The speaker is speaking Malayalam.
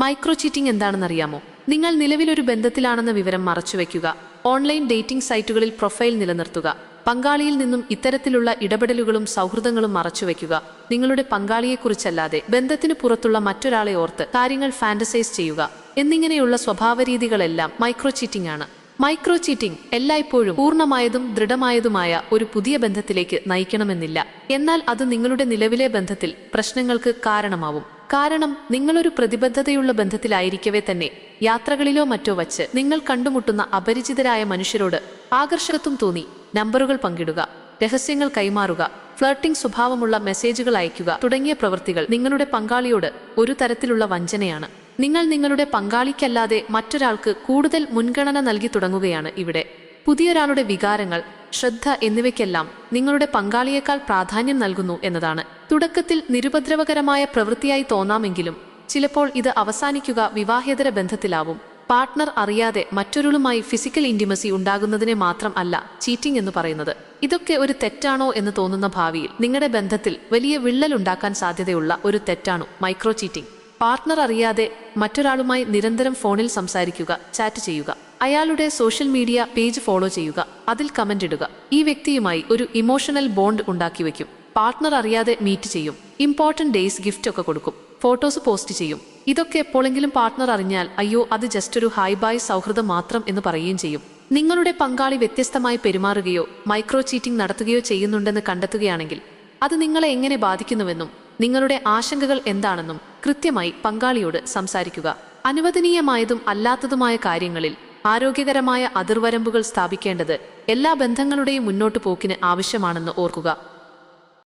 മൈക്രോ ചീറ്റിംഗ് എന്താണെന്നറിയാമോ? നിങ്ങൾ നിലവിലൊരു ബന്ധത്തിലാണെന്ന വിവരം മറച്ചുവെക്കുക. ഓൺലൈൻ ഡേറ്റിംഗ് സൈറ്റുകളിൽ പ്രൊഫൈൽ നിലനിർത്തുക. പങ്കാളിയിൽ നിന്നും ഇത്തരത്തിലുള്ള ഇടപെടലുകളും സൗഹൃദങ്ങളും മറച്ചുവെക്കുക. നിങ്ങളുടെ പങ്കാളിയെക്കുറിച്ചല്ലാതെ ബന്ധത്തിന് പുറത്തുള്ള മറ്റൊരാളെ ഓർത്ത് കാര്യങ്ങൾ ഫാന്റസൈസ് ചെയ്യുക. എന്നിങ്ങനെയുള്ള സ്വഭാവരീതികളെല്ലാം മൈക്രോ ചീറ്റിംഗ് ആണ്. മൈക്രോ ചീറ്റിംഗ് എല്ലായ്പ്പോഴും പൂർണമായതും ദൃഢമായതുമായ ഒരു പുതിയ ബന്ധത്തിലേക്ക് നയിക്കണമെന്നില്ല. എന്നാൽ അത് നിങ്ങളുടെ നിലവിലെ ബന്ധത്തിൽ പ്രശ്നങ്ങൾക്ക് കാരണമാവും. കാരണം നിങ്ങളൊരു പ്രതിബദ്ധതയുള്ള ബന്ധത്തിലായിരിക്കവേ തന്നെ. യാത്രകളിലോ മറ്റോ വച്ച് നിങ്ങൾ കണ്ടുമുട്ടുന്ന അപരിചിതരായ മനുഷ്യരോട് ആകർഷകത്വം തോന്നി. നമ്പറുകൾ പങ്കിടുക രഹസ്യങ്ങൾ കൈമാറുക ഫ്ലർട്ടിംഗ് സ്വഭാവമുള്ള മെസ്സേജുകൾ അയക്കുക തുടങ്ങിയ പ്രവൃത്തികൾ നിങ്ങളുടെ പങ്കാളിയോട് ഒരു തരത്തിലുള്ള വഞ്ചനയാണ്. നിങ്ങൾ നിങ്ങളുടെ പങ്കാളിക്കല്ലാതെ മറ്റൊരാൾക്ക് കൂടുതൽ മുൻഗണന നൽകി തുടങ്ങുകയാണ് ഇവിടെ. പുതിയൊരാളുടെ വികാരങ്ങൾ ശ്രദ്ധ എന്നിവയ്ക്കെല്ലാം നിങ്ങളുടെ പങ്കാളിയേക്കാൾ പ്രാധാന്യം നൽകുന്നു എന്നതാണ്. തുടക്കത്തിൽ നിരുപദ്രവകരമായ പ്രവൃത്തിയായി തോന്നാമെങ്കിലും ചിലപ്പോൾ ഇത് അവസാനിക്കുക വിവാഹേതര ബന്ധത്തിലാവും. പാർട്ട്ണർ അറിയാതെ മറ്റൊരുളുമായി ഫിസിക്കൽ ഇന്റിമസി ഉണ്ടാകുന്നതിനെ മാത്രം അല്ല ചീറ്റിംഗ് എന്ന് പറയുന്നത്. ഇതൊക്കെ ഒരു തെറ്റാണോ എന്ന് തോന്നുന്ന ഭാവിയിൽ നിങ്ങളുടെ ബന്ധത്തിൽ വലിയ വിള്ളൽ ഉണ്ടാക്കാൻ സാധ്യതയുള്ള ഒരു തെറ്റാണു മൈക്രോ ചീറ്റിംഗ്. പാർട്ട്ണർ അറിയാതെ മറ്റൊരാളുമായി നിരന്തരം ഫോണിൽ സംസാരിക്കുക ചാറ്റ് ചെയ്യുക. അയാളുടെ സോഷ്യൽ മീഡിയ പേജ് ഫോളോ ചെയ്യുക അതിൽ കമന്റ് ഇടുക. ഈ വ്യക്തിയുമായി ഒരു ഇമോഷണൽ ബോണ്ട് ഉണ്ടാക്കി വെക്കും പാർട്ട്ണർ അറിയാതെ മീറ്റ് ചെയ്യും. ഇമ്പോർട്ടന്റ് ഡേയ്സ് ഗിഫ്റ്റ് ഒക്കെ കൊടുക്കും. ഫോട്ടോസ് പോസ്റ്റ് ചെയ്യും. ഇതൊക്കെ എപ്പോഴെങ്കിലും പാർട്ട്ണർ അറിഞ്ഞാൽ അയ്യോ അത് ജസ്റ്റ് ഒരു ഹൈ ബായ് സൗഹൃദം മാത്രം എന്ന് പറയുകയും ചെയ്യും. നിങ്ങളുടെ പങ്കാളി വ്യത്യസ്തമായി പെരുമാറുകയോ മൈക്രോ ചീറ്റിംഗ് നടത്തുകയോ ചെയ്യുന്നുണ്ടെന്ന് കണ്ടെത്തുകയാണെങ്കിൽ അത് നിങ്ങളെ എങ്ങനെ ബാധിക്കുന്നുവെന്നും നിങ്ങളുടെ ആശങ്കകൾ എന്താണെന്നും കൃത്യമായി പങ്കാളിയോട് സംസാരിക്കുക. അനുവദനീയമായതും അല്ലാത്തതുമായ കാര്യങ്ങളിൽ ആരോഗ്യകരമായ അതിർവരമ്പുകൾ സ്ഥാപിക്കേണ്ടത് എല്ലാ ബന്ധങ്ങളുടെയും മുന്നോട്ടു പോക്കിന് ആവശ്യമാണെന്ന് ഓർക്കുക